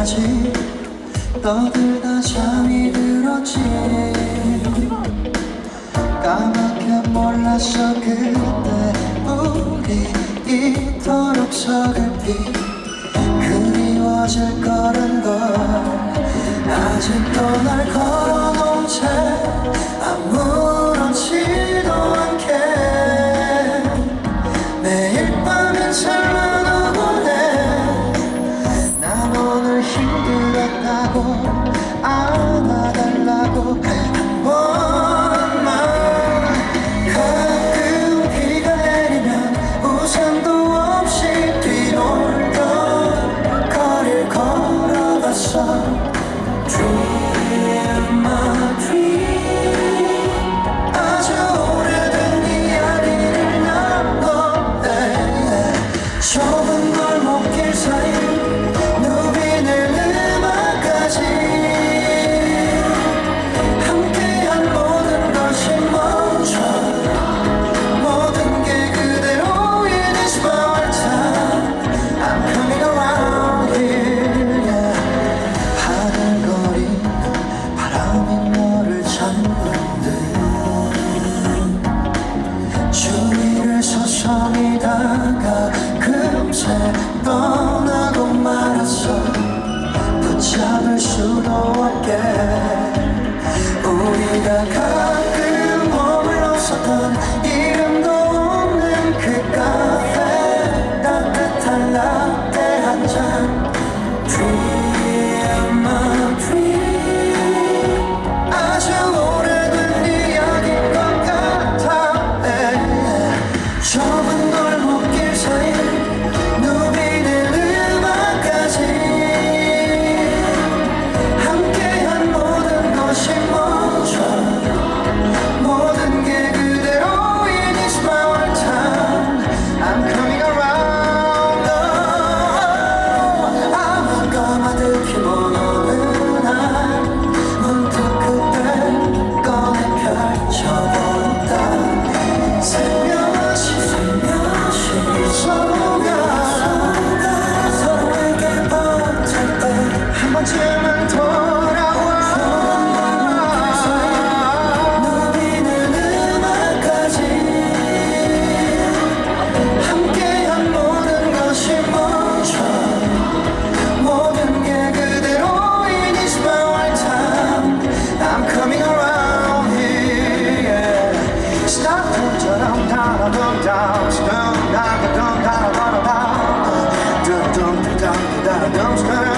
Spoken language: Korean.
까지 떠들다 잠이 들었지. 까맣게 몰랐어 그때 우리 이토록 서글피. 그리워질 거란 걸 아직도 날 떠나고 말았어. 붙잡을 수도 없게. Oscar.